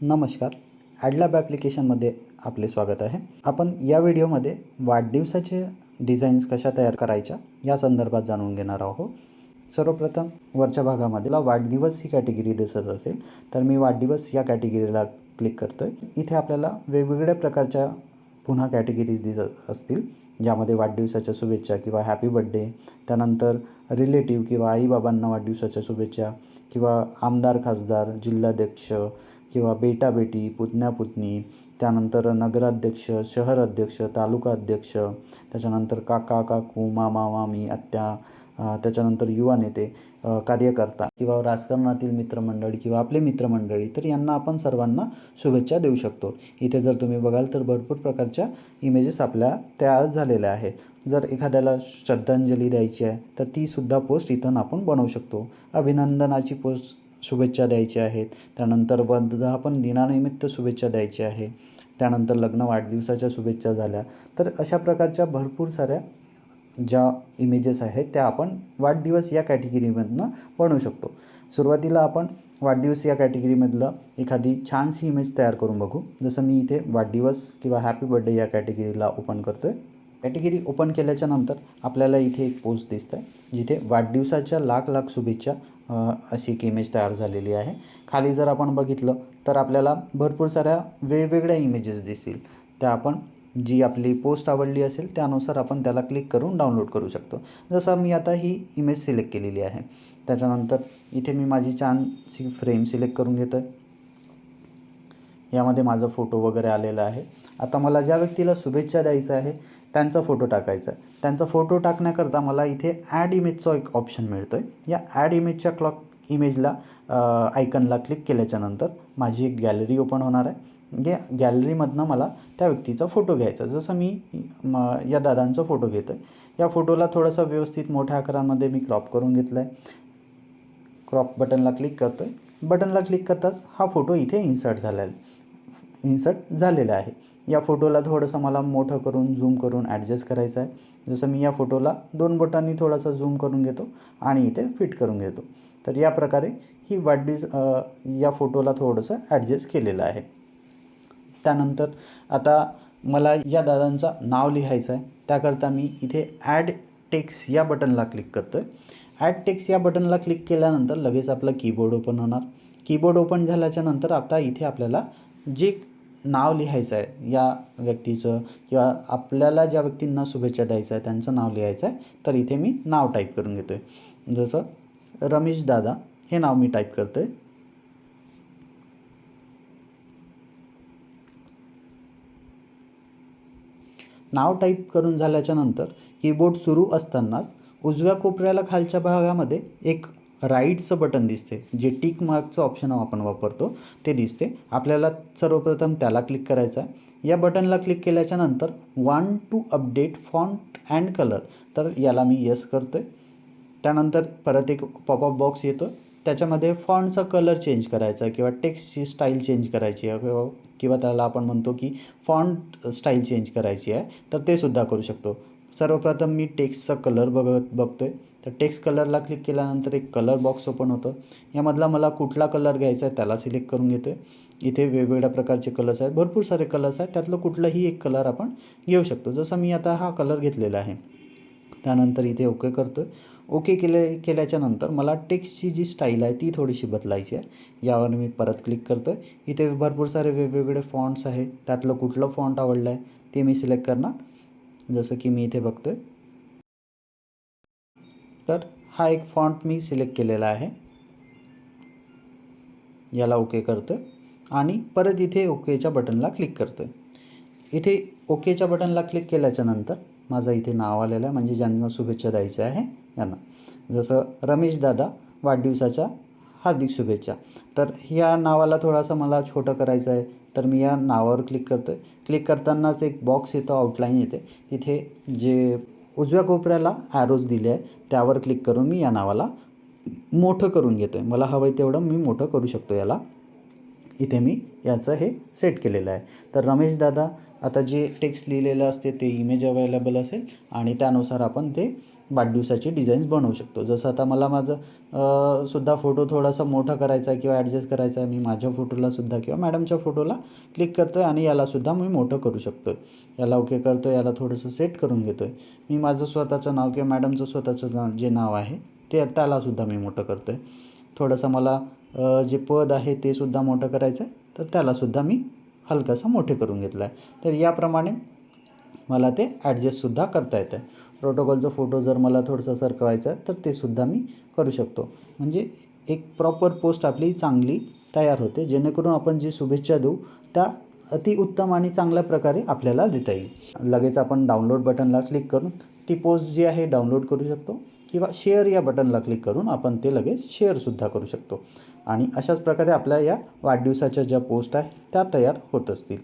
नमस्कार. ॲडलॅब ॲप्लिकेशनमध्ये आपले स्वागत आहे. आपण या व्हिडिओमध्ये वाढदिवसाचे डिझाईन्स कशा तयार करायच्या या संदर्भात जाणून घेणार आहोत. सर्वप्रथम वरच्या भागामध्ये मला वाढदिवस ही कॅटेगरी दिसत असेल तर मी वाढदिवस या कॅटेगरीला क्लिक करतो आहे इथे आपल्याला वेगवेगळ्या प्रकारच्या पुन्हा कॅटेगरीज दिसत असतील ज्यामध्ये वाढदिवसाच्या शुभेच्छा किंवा हॅपी बड्डे त्यानंतर रिलेटिव्ह किंवा आईबाबांना वाढदिवसाच्या शुभेच्छा किंवा आमदार खासदार जिल्हाध्यक्ष किंवा बेटा बेटी पुतण्या पुतणी त्यानंतर नगराध्यक्ष शहर अध्यक्ष तालुका अध्यक्ष त्याच्यानंतर काका काकू मामा मामी आत्या त्याच्यानंतर युवा नेते कार्यकर्ता किंवा राजकारणातील मित्रमंडळी किंवा आपले मित्रमंडळी तर यांना आपण सर्वांना शुभेच्छा देऊ शकतो. इथे जर तुम्ही बघाल तर भरपूर प्रकारच्या इमेजेस आपल्या तयार झालेल्या आहेत. जर एखाद्याला श्रद्धांजली द्यायची आहे तर तीसुद्धा पोस्ट इथून आपण बनवू शकतो. अभिनंदनाची पोस्ट शुभेच्छा द्यायच्या आहेत. त्यानंतर वर्धापन दिनानिमित्त शुभेच्छा द्यायची आहे. त्यानंतर लग्न वाढदिवसाच्या शुभेच्छा झाल्या. तर अशा प्रकारच्या भरपूर साऱ्या ज्या इमेजेस आहेत त्या आपण वाढदिवस या कॅटेगरीमधनं बनवू शकतो. सुरुवातीला आपण वाढदिवस या कॅटेगरीमधलं एखादी छानशी इमेज तयार करून बघू. जसं मी इथे वाढदिवस किंवा हॅपी बर्थडे या कॅटेगरीला ओपन करतो आहे कॅटेगरी ओपन केल्याच्यानंतर आपल्याला इथे एक पोस्ट दिसतं आहे जिथे वाढदिवसाच्या लाख लाख शुभेच्छा अशी एक इमेज तयार झालेली आहे. खाली जर आपण बघितलं तर आपल्याला भरपूर साऱ्या वेगवेगळ्या इमेजेस दिसतील. त्या आपण जी आपली पोस्ट आवडली असेल त्यानुसार आपण त्याला क्लिक करून डाउनलोड करू शकतो. जसं मी आता ही इमेज सिलेक्ट केलेली आहे. त्याच्यानंतर इथे मी माझी छानशी फ्रेम सिलेक्ट करून घेतो आहे यामध्ये माझा फोटो वगैरे आलेला आहे. आता मला ज्या व्यक्तीला शुभेच्छा द्यायचा आहे त्यांचा फोटो टाकायचा आहे. त्यांचा फोटो टाकण्याकरता मला इथे ॲड इमेजचा एक ऑप्शन मिळतो आहे या ॲड इमेजच्या क्लॉक इमेजला आयकनला क्लिक केल्याच्यानंतर माझी एक गॅलरी ओपन होणार आहे. या गॅलरीमधनं मला त्या व्यक्तीचा फोटो घ्यायचा जसं मी म या दादांचा फोटो घेतो आहे या फोटोला थोडंसं व्यवस्थित मोठ्या आकारामध्ये मी क्रॉप करून घेतला आहे क्रॉप बटनला क्लिक करतो आहे बटनला क्लिक करताच हा फोटो इथे इन्सर्ट झाला आहे. इन्सर्ट झालेला आहे. या फोटोला थोडंसं मला मोठं करून झूम करून ॲडजस्ट करायचं आहे. जसं मी या फोटोला दोन बोटांनी थोडासा झूम करून घेतो आणि इथे फिट करून घेतो. तर या प्रकारे ही वाढदिवस या फोटोला थोडंसं ॲडजस्ट केलेलं आहे. त्यानंतर आता मला या दादांचं नाव लिहायचं आहे. त्याकरता मी इथे ॲड टेक्स या बटनला क्लिक करतो आहे ॲड टेक्स या बटनला क्लिक केल्यानंतर लगेच आपलं कीबोर्ड ओपन होणार. कीबोर्ड ओपन झाल्याच्यानंतर आता इथे आपल्याला जे नाव लिहायचं आहे या व्यक्तीचं किंवा आपल्याला ज्या व्यक्तींना शुभेच्छा द्यायचं आहे त्यांचं नाव लिहायचं आहे तर इथे मी नाव टाईप करून घेतो आहे जसं रमेश दादा हे नाव मी टाईप करतो आहे नाव टाईप करून झाल्याच्यानंतर कीबोर्ड सुरू असतानाच उजव्या कोपऱ्याला खालच्या भागामध्ये एक राईटचं बटन दिसते. जे टिक मार्कचं ऑप्शन आपण वापरतो ते दिसते. आपल्याला सर्वप्रथम त्याला क्लिक करायचं आहे. या बटनला क्लिक केल्याच्यानंतर one two update font and colour तर याला मी यस करतो आहे त्यानंतर परत एक पॉपअप बॉक्स येतो. त्याच्यामध्ये फॉन्टचा कलर चेंज करायचा आहे किंवा टेक्स्टची स्टाईल चेंज करायची आहे किंवा किंवा त्याला आपण म्हणतो की फॉन्ट स्टाईल चेंज करायची आहे तर ते सुद्धा करू शकतो. सर्वप्रथम मी टेक्स्टचा कलर बघत बघतो आहे तर टेक्स्ट कलरला क्लिक केल्यानंतर एक कलर बॉक्स ओपन होतं. यामधला मला कुठला कलर घ्यायचा आहे त्याला सिलेक्ट करून घेतो आहे इथे वेगवेगळ्या प्रकारचे कलर्स आहेत. भरपूर सारे कलर्स आहेत. त्यातलं कुठलंही एक कलर आपण घेऊ शकतो. जसं मी आता हा कलर घेतलेला आहे. त्यानंतर इथे ओके करतो आहे ओके केले केल्याच्यानंतर मला टेक्स्टची जी स्टाईल आहे ती थोडीशी बदलायची आहे. यावर मी परत क्लिक करतो आहे इथे भरपूर सारे वेगवेगळे फॉन्ट्स आहेत. त्यातलं कुठलं फॉन्ट आवडलं आहे ते मी सिलेक्ट करणार. जसं की मी इथे बघतो आहे तर हा एक फॉन्ट मी सिलेक्ट केलेला आहे. याला ओके करतो आहे आणि परत इथे ओकेच्या बटनला क्लिक करतो आहे इथे ओकेच्या बटनला क्लिक केल्याच्यानंतर माझं इथे नाव आलेलं आहे म्हणजे ज्यांना शुभेच्छा द्यायचं आहे यांना जसं रमेश दादा वाढदिवसाच्या हार्दिक शुभेच्छा. तर या नावाला थोडासा मला छोटं करायचं आहे तर मी या नावावर क्लिक करतो आहे क्लिक करतानाच एक बॉक्स येतो आउटलाईन येते. तिथे जे उजव्या कोपऱ्याला ॲरोज दिले आहे त्यावर क्लिक करून मी या नावाला मोठं करून घेतो आहे मला हवं आहे तेवढं मी मोठं करू शकतो याला. इथे मी याचं हे सेट केलेलं आहे. तर रमेश दादा आता जे टेक्स्ट लिहिलेलं असते ते इमेज अवेलेबल असेल आणि त्यानुसार आपण ते वाढदिवसाची डिझाईन्स बनवू शकतो. जसं आता मला माझं सुद्धा फोटो थोडासा मोठा करायचा आहे किंवा ॲडजस्ट करायचा आहे मी माझ्या फोटोला सुद्धा किंवा मॅडमच्या फोटोला क्लिक करतो आहे आणि यालासुद्धा मी मोठं करू शकतो आहे याला ओके करतो आहे याला थोडंसं सेट करून घेतो आहे मी माझं स्वतःचं नाव किंवा मॅडमचं स्वतःचं नाव जे नाव आहे ते त्यालासुद्धा मी मोठं करतो आहे थोडंसं मला जे पद आहे ते सुद्धा मोठं करायचं आहे तर त्यालासुद्धा मी हलकासा मोठे करून घेतलं आहे तर याप्रमाणे मला ते ॲडजस्टसुद्धा करता येतं. आहे फोटो जर मला थोडंसं सरकवायचा आहे तर ते सुद्धा मी करू शकतो. म्हणजे एक प्रॉपर पोस्ट आपली चांगली तयार होते जेणेकरून आपण जी शुभेच्छा देऊ त्या अतिउत्तम आणि चांगल्या प्रकारे आपल्याला देता येईल. लगेच आपण डाउनलोड बटनला क्लिक करून ती पोस्ट जी आहे डाउनलोड करू शकतो. किंवा शेअर या बटनला क्लिक करून आपण ते लगेच शेअरसुद्धा करू शकतो. आणि अशाच प्रकारे आपल्या या वाढदिवसाच्या ज्या पोस्ट आहे त्या तयार होत असतील.